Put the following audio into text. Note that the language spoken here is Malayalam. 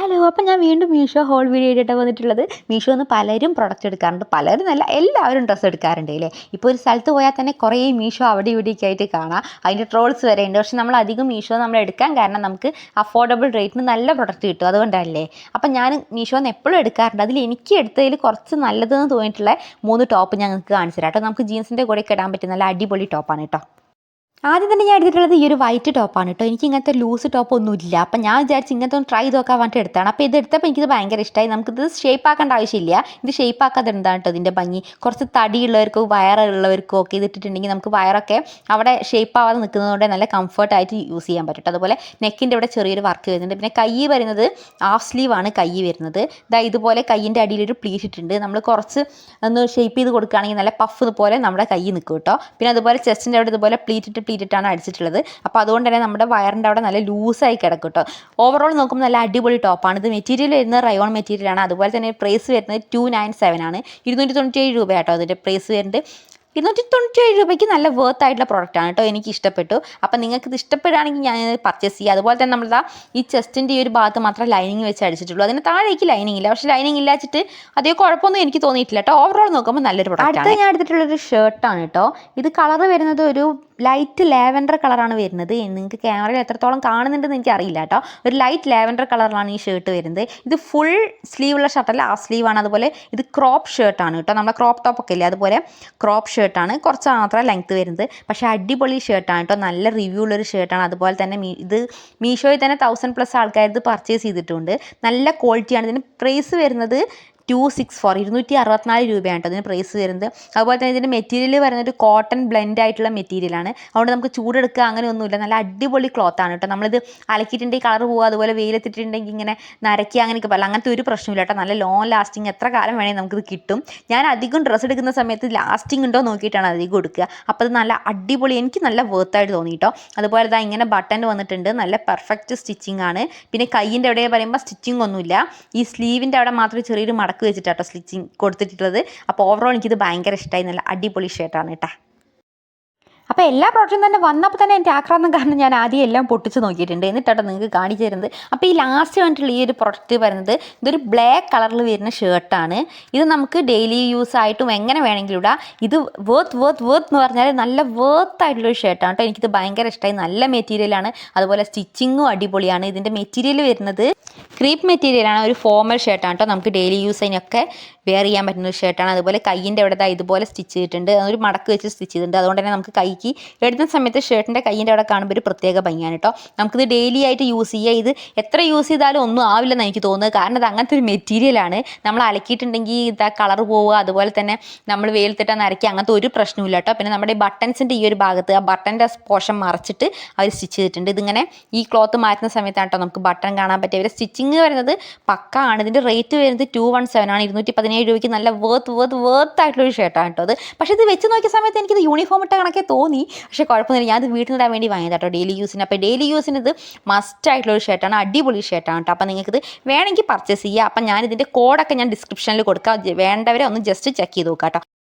ഹലോ അപ്പം ഞാൻ വീണ്ടും മീഷോ ഹോൾ വീഡിയോ ആയിട്ടാണ് വന്നിട്ടുള്ളത്. മീഷോ എന്ന് പലരും പ്രൊഡക്റ്റ് എടുക്കാറുണ്ട്. പലരും നല്ല എല്ലാവരും ഡ്രസ്സ് എടുക്കാറുണ്ട് അല്ലേ ഇപ്പോൾ ഒരു സ്ഥലത്ത് പോയാൽ തന്നെ കുറേ മീഷോ അവിടെ ഇവിടെയൊക്കെ ആയിട്ട് കാണാം. അതിന്റെ ട്രോൾസ് വരെ ഉണ്ട്. പക്ഷെ നമ്മൾ അധികം മീഷോ നമ്മൾ എടുക്കാൻ കാരണം നമുക്ക് അഫോർഡബിൾ റേറ്റിന് നല്ല പ്രൊഡക്റ്റ് കിട്ടും. അതുകൊണ്ടല്ലേ? അപ്പം ഞാൻ മീഷോന്ന് എപ്പോഴും എടുക്കാറുണ്ട്. അതിൽ എനിക്ക് എടുത്തതിൽ കുറച്ച് നല്ലതെന്ന് തോന്നിയിട്ടുള്ള മൂന്ന് ടോപ്പ് ഞങ്ങൾക്ക് കാണിച്ചു തരാം. കേട്ടോ നമുക്ക് ജീൻസിന്റെ കൂടെ ഇടാൻ പറ്റുന്ന നല്ല അടിപൊളി ടോപ്പാണ് കേട്ടോ. ആദ്യം തന്നെ ഞാൻ എടുത്തിട്ടുള്ളത് ഈ ഒരു വൈറ്റ് ടോപ്പാണ് കേട്ടോ എനിക്ക് ഇങ്ങനത്തെ ലൂസ് ടോപ്പ് ഒന്നും ഇല്ല അപ്പം ഞാൻ വിചാരിച്ച് ഇങ്ങനത്തെ ഒന്ന് ട്രൈ നോക്കാൻ വേണ്ടിയിട്ട് എടുത്താണ് അപ്പോൾ ഇത് എടുത്തപ്പോൾ എനിക്കിത് ഭയങ്കര ഇഷ്ടമായി നമുക്കിത് ഷേപ്പ് ആക്കേണ്ട ആവശ്യമില്ല. ഇത് ഷേപ്പ് ആക്കാതെ എന്താണ് കേട്ടോ ഇതിന്റെ ഭംഗി. കുറച്ച് തടിയുള്ളവർക്കോ വയറുള്ളവർക്കോ ഒക്കെ ഇതിട്ടിട്ടുണ്ടെങ്കിൽ നമുക്ക് വയറൊക്കെ അവിടെ ഷേപ്പ് ആവാതെ നിൽക്കുന്നതുകൊണ്ട് നല്ല കംഫർട്ടായിട്ട് യൂസ് ചെയ്യാൻ പറ്റും അതുപോലെ നെക്കിന്റെ ഇവിടെ ചെറിയൊരു വർക്ക് വരുന്നുണ്ട്. പിന്നെ കൈ വരുന്നത് ഹാഫ് സ്ലീവ് ആണ് കൈ വരുന്നത്. ഇതാ ഇതുപോലെ കൈയിന്റെ അടിയിലൊരു പ്ലീറ്റ് ഇട്ടിട്ടുണ്ട്. നമ്മൾ കുറച്ച് ഒന്ന് ഷേപ്പ് ചെയ്ത് കൊടുക്കുകയാണെങ്കിൽ നല്ല പഫ് പോലെ നമ്മുടെ കൈ നിൽക്കും കേട്ടോ പിന്നെ അതുപോലെ ചെസ്റ്റിന്റെ അവിടെ ഇതുപോലെ പ്ലീറ്റ് ഇട്ട് ഇട്ടാണ് അടിച്ചിട്ടുള്ളത്. അപ്പോൾ അതുകൊണ്ട് തന്നെ നമ്മുടെ വയറിന്റെ അവിടെ നല്ല ലൂസായി കിടക്കും കേട്ടോ ഓവറോൾ നോക്കുമ്പോൾ നല്ല അടിപൊളി ടോപ്പാണ് ഇത് മെറ്റീരിയൽ വരുന്നത് റയോൺ മെറ്റീരിയലാണ് അതുപോലെ തന്നെ പ്രൈസ് വരുന്നത് ടു നയൻ സെവൻ ആണ്. ഇരുന്നൂറ്റി തൊണ്ണൂറ്റി ഏഴ് രൂപ കേട്ടോ അതിന്റെ പ്രൈസ് വരുന്നത്. ഇരുന്നൂറ്റി തൊണ്ണൂറ്റി ഏഴ് രൂപയ്ക്ക് നല്ല വർത്ത് ആയിട്ടുള്ള പ്രോഡക്റ്റാണ് കേട്ടോ എനിക്ക് ഇഷ്ടപ്പെട്ടു. അപ്പം നിങ്ങൾക്ക് ഇത് ഇഷ്ടപ്പെടുകയാണെങ്കിൽ ഞാൻ പർച്ചേസ് ചെയ്യുക അതുപോലെ തന്നെ നമ്മൾ ഈ ചെസ്റ്റിന്റെ ഈ ഒരു ഭാഗത്ത് മാത്രം ലൈനിങ് വെച്ച് അടിച്ചിട്ടുള്ളൂ. അതിന് താഴേക്ക് ലൈനിങ് ഇല്ല. പക്ഷേ ലൈനിങ് ഇല്ലാച്ചിട്ട് അതേ കുഴപ്പമൊന്നും എനിക്ക് തോന്നിയിട്ടില്ല കേട്ടോ ഓവറോൾ നോക്കുമ്പോൾ നല്ലൊരു പ്രോഡക്റ്റ് അടുത്ത ഞാൻ എടുത്തിട്ടുള്ളൊരു ഷർട്ടാണ് കേട്ടോ ഇത് കളർ വരുന്നത് ഒരു ലൈറ്റ് ലാവൻഡർ കളറാണ് വരുന്നത്. നിങ്ങൾക്ക് ക്യാമറയിൽ എത്രത്തോളം കാണുന്നുണ്ടെന്ന് എനിക്ക് അറിയില്ല കേട്ടോ ഒരു ലൈറ്റ് ലാവൻഡർ കളറിലാണ് ഈ ഷർട്ട് വരുന്നത്. ഇത് ഫുൾ സ്ലീവുള്ള ഷർട്ടല്ല ആ സ്ലീവാണ് അതുപോലെ ഇത് ക്രോപ്പ് ഷർട്ടാണ് കേട്ടോ നമ്മുടെ ക്രോപ്പ് ടോപ്പ് ഒക്കെ ഇല്ലേ? അതുപോലെ ക്രോപ്പ് ഷർട്ടാണ് കുറച്ച് മാത്രം ലെങ്ത്ത് വരുന്നത്. പക്ഷേ അടിപൊളി ഷർട്ടാണ് കേട്ടോ നല്ല റിവ്യൂ ഉള്ളൊരു ഷർട്ടാണ് അതുപോലെ തന്നെ ഇത് മീഷോയിൽ തന്നെ തൗസൻഡ് പ്ലസ് ആൾക്കാർ ഇത് പർച്ചേസ് ചെയ്തിട്ടുണ്ട്. നല്ല ക്വാളിറ്റിയാണ് ഇതിന് പ്രൈസ് വരുന്നത് ടു സിക്സ് ഫോർ ഇരുന്നൂറ്റി അറുപത്തിനാല് രൂപയാണ് കേട്ടോ പ്രൈസ് വരുന്നത്. അതുപോലെ തന്നെ ഇതിന്റെ മെറ്റീരിയൽ വരുന്നത് കോട്ടൺ ബ്ലെൻഡ് ആയിട്ടുള്ള മെറ്റീരിയലാണ് അതുകൊണ്ട് നമുക്ക് ചൂടെടുക്കുക അങ്ങനെ ഒന്നുമില്ല നല്ല അടിപൊളി ക്ലോത്ത് ആണ് കേട്ടോ. നമ്മളിത് അലക്കിയിട്ടുണ്ടെങ്കിൽ കളർ പോകുക അതുപോലെ വെയിലെത്തിയിട്ടുണ്ടെങ്കിൽ ഇങ്ങനെ നരയ്ക്കുക അങ്ങനെയൊക്കെ പറയാം. അങ്ങനത്തെ ഒരു പ്രശ്നമില്ല കേട്ടോ. നല്ല ലോങ് ലാസ്റ്റിംഗ് എത്ര കാലം വേണമെങ്കിൽ നമുക്കിത് കിട്ടും. ഞാൻ അധികം ഡ്രസ്സ് എടുക്കുന്ന സമയത്ത് ലാസ്റ്റിംഗ് ഉണ്ടോ നോക്കിയിട്ടാണ് അധികം എടുക്കുക. അപ്പോൾ അത് നല്ല അടിപൊളി എനിക്ക് നല്ല വേർത്തായിട്ട് തോന്നി കേട്ടോ. അതുപോലെ ഇതാ ഇങ്ങനെ ബട്ടൺ വന്നിട്ടുണ്ട്. നല്ല പെർഫെക്റ്റ് സ്റ്റിച്ചിങ് ആണ്. പിന്നെ കയ്യിന്റെ അവിടെ പറയുമ്പോൾ സ്റ്റിച്ചിങ് ഒന്നുമില്ല. ഈ സ്ലീവിന്റെ അവിടെ മാത്രം ചെറിയൊരു മടക്ക് വെച്ചിട്ടാട്ടോ സ്റ്റിച്ചിങ് കൊടുത്തിട്ടുള്ളത്. അപ്പോൾ ഓവറോൾ എനിക്കിത് ഭയങ്കര ഇഷ്ടമായി നല്ല അടിപൊളി ഷർട്ടാണ് കേട്ടോ അപ്പോൾ എല്ലാ പ്രോഡക്റ്റും തന്നെ വന്നപ്പോൾ തന്നെ എന്റെ ആക്രാന്തം കാരണം ഞാൻ ആദ്യം എല്ലാം പൊട്ടിച്ച് നോക്കിയിട്ടുണ്ട്. എന്നിട്ടാണ് നിങ്ങൾക്ക് കാണിച്ചു തരുന്നത്. അപ്പോൾ ഈ ലാസ്റ്റ് വന്നിട്ടുള്ള ഈ ഒരു പ്രൊഡക്റ്റ് വരുന്നത് ഇതൊരു ബ്ലാക്ക് കളറിൽ വരുന്ന ഷർട്ടാണ് ഇത് നമുക്ക് ഡെയിലി യൂസ് ആയിട്ടും എങ്ങനെ വേണമെങ്കിലും ഇടാം. ഇത് വേർത്ത് വേർത്ത് വേർത്ത് എന്ന് പറഞ്ഞാൽ നല്ല വേർത്ത് ആയിട്ടുള്ളൊരു ഷർട്ടാണ് കേട്ടോ എനിക്കിത് ഭയങ്കര ഇഷ്ടമായി നല്ല മെറ്റീരിയലാണ് അതുപോലെ സ്റ്റിച്ചിങ്ങും അടിപൊളിയാണ്. ഇതിന്റെ മെറ്റീരിയൽ വരുന്നത് ക്രീപ്പ് മെറ്റീരിയലാണ് ഒരു ഫോമൽ ഷർട്ടാണ് കേട്ടോ നമുക്ക് ഡെയിലി യൂസ് യൂസിനൊക്കെ വെയർ ചെയ്യാൻ പറ്റുന്ന ഒരു ഷർട്ടാണ് അതുപോലെ കൈയിന്റെ അവിടെ ഇതുപോലെ സ്റ്റിച്ച് ചെയ്തിട്ടുണ്ട്. അതൊരു മടക്ക് വെച്ച് സ്റ്റിച്ച് ചെയ്തിട്ടുണ്ട്. അതുകൊണ്ട് തന്നെ നമുക്ക് കൈക്ക് എടുത്ത സമയത്ത് ഷർട്ടിന്റെ കയ്യിന്റെ അവിടെ കാണുമ്പോൾ ഒരു പ്രത്യേക ഭംഗിയാണ് കേട്ടോ നമുക്കിത് ഡെയിലി ആയിട്ട് യൂസ് ചെയ്യുക ഇത് എത്ര യൂസ് ചെയ്താലും ഒന്നും ആവില്ലെന്ന് എനിക്ക് തോന്നുന്നത്. കാരണം അത് അങ്ങനത്തെ ഒരു മെറ്റീരിയലാണ് നമ്മൾ അലക്കിയിട്ടുണ്ടെങ്കിൽ ഇതാ കളർ പോവുക. അതുപോലെ തന്നെ നമ്മൾ വെയിലത്തിട്ട് നരയ്ക്കുക അങ്ങനത്തെ ഒരു പ്രശ്നമില്ല കേട്ടോ പിന്നെ നമ്മുടെ ബട്ടൺസിന്റെ ഈ ഒരു ഭാഗത്ത് ആ ബട്ടന്റെ പോഷൻ മറച്ചിട്ട് അവർ സ്റ്റിച്ച് ചെയ്തിട്ടുണ്ട്. ഇതിങ്ങനെ ഈ ക്ലോത്ത് മാറ്റുന്ന സമയത്താണ് കേട്ടോ നമുക്ക് ബട്ടൺ കാണാൻ പറ്റിയ. അവരെ സ്റ്റിച്ചിങ് വരുന്നത് പക്ക ആണ് ഇതിന്റെ റേറ്റ് വരുന്നത് ടു വൺ സെവൻ ആണ്. ഇരുന്നൂറ്റി പതിനേഴ് രൂപയ്ക്ക് നല്ല വേർത്ത് വേർത്ത് വേർത്ത് ആയിട്ടുള്ളൊരു ഷർട്ടാണ് കേട്ടോ അത്. പക്ഷേ ഇത് വെച്ച് നോക്കിയ സമയത്ത് എനിക്ക് ഇത് യൂണിഫോം ഇട്ട കണക്കെ തോന്നി. പക്ഷേ കുഴപ്പമൊന്നുമില്ല. ഞാൻ ഇത് വീട്ടിലിടാൻ വേണ്ടി വാങ്ങിയത് കേട്ടോ ഡെയിലി യൂസിന് അപ്പോൾ ഡെയിലി യൂസിന് ഇത് മസ്റ്റ് ആയിട്ടുള്ള ഒരു ഷർട്ടാണ് അടിപൊളി ഷർട്ടാണ് കേട്ടോ അപ്പോൾ ഇത് വേണമെങ്കിൽ പർച്ചേസ് ചെയ്യുക അപ്പം ഞാൻ ഇതിന്റെ കോഡൊക്കെ ഞാൻ ഡിസ്ക്രിപ്ഷനിൽ കൊടുക്കാം. വേണ്ടവരെ ഒന്ന് ജസ്റ്റ് ചെക്ക് ചെയ്ത് നോക്കാം കേട്ടോ